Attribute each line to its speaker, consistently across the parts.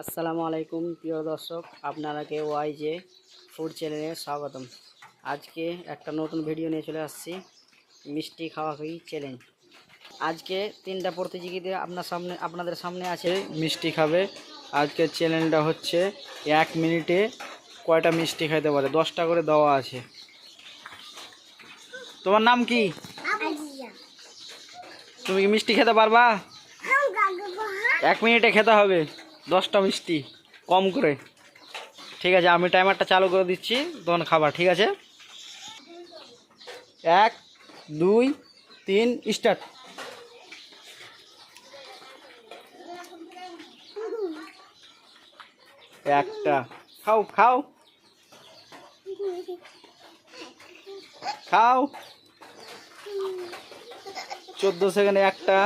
Speaker 1: আসসালামু আলাইকুম প্রিয় দর্শক আপনারাকে ওয়াইজে ফুড চ্যানেলে স্বাগতম। আজকে একটা নতুন ভিডিও নিয়ে চলে আসছি মিষ্টি খাওয়া খাই চ্যালেঞ্জ। আজকে তিনটা প্রতিযোগিতা আপনার সামনে আপনাদের সামনে আছে মিষ্টি খাবে। আজকের চ্যালেঞ্জটা হচ্ছে এক মিনিটে কয়টা মিষ্টি খাইতে পারে? দশটা করে দেওয়া আছে। তোমার নাম কি? তুমি কি মিষ্টি খেতে পারবা? এক মিনিটে খেতে হবে। দশটা মিষ্টি, কম করে। ঠিক আছে, আমি টাইমারটা চালু করে দিচ্ছি, তখন খাবার, ঠিক আছে? এক, দুই, তিন স্টার্ট একটা, খাও খাও। খাও। চোদ্দ সেকেন্ডে একটা।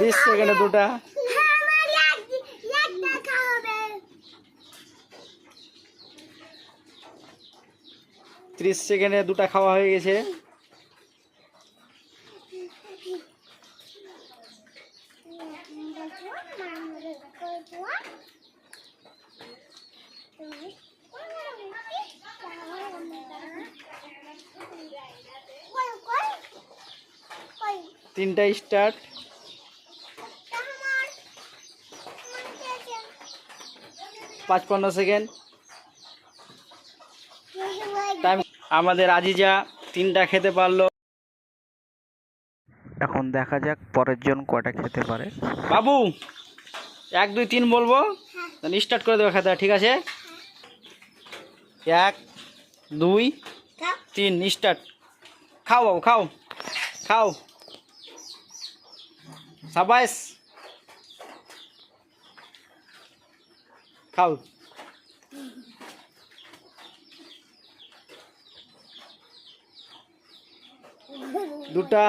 Speaker 1: বিশ সেকেন্ডে দুটা। ত্রিশ সেকেন্ডে দুটা খাওয়া হয়ে গেছে। তিনটা স্টার্ট পাঁচপান্ন সেকেন্ড। টাইম আমাদের আজিজা তিনটা খেতে পারল। এখন দেখা যাক পরের জন কটা খেতে পারে। বাবু এক দুই তিন বলব? স্টার্ট করে দেবে খেতে ঠিক আছে? এক দুই তিন স্টার্ট খাও বাবু খাও। খাও। সাবাইস খাও। দুটা।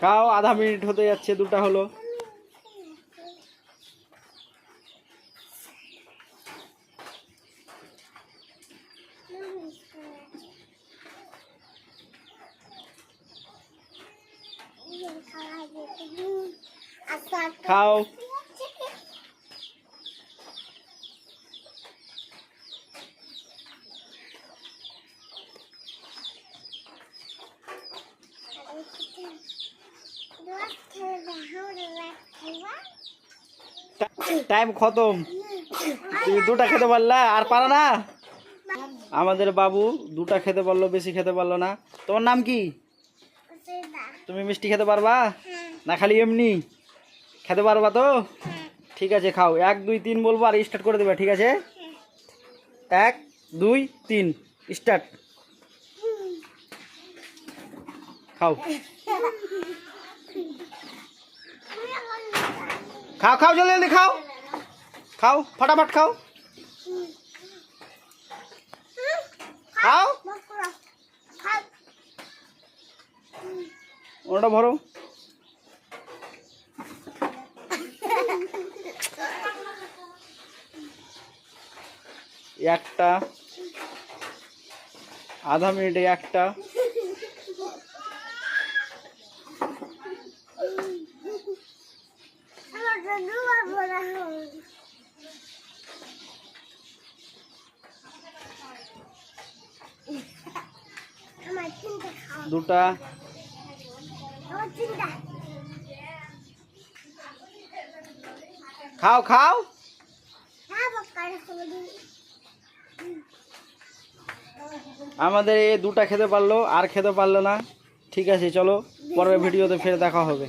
Speaker 1: খাও আধা মিনিট হতে যাচ্ছে দুটা হলো। খাও। টাইম খতম। তুমি দুটা খেতে পারলা, আর পারো না? আমাদের বাবু দুটা খেতে পারল, বেশি খেতে পারল না। তোমার নাম কি? তুমি মিষ্টি খেতে পারবা? না খালি এমনি? খেতে পারবা তো? ঠিক আছে খাও। এক দুই তিন বলব আর স্টার্ট করে দেবে ঠিক আছে? এক দুই তিন। স্টার্ট খাও। খাও খাও জলদি জলদি খাও। খাও ফটাফট খাও। খাও। ওটা ভরো। একটা আধা মিনিটে একটা। দুটা খাও খাও। আমাদের এই দুটা খেতে পারল আর খেতে পারল না। ঠিক আছে চলো পরের ভিডিওতে ফের দেখা হবে।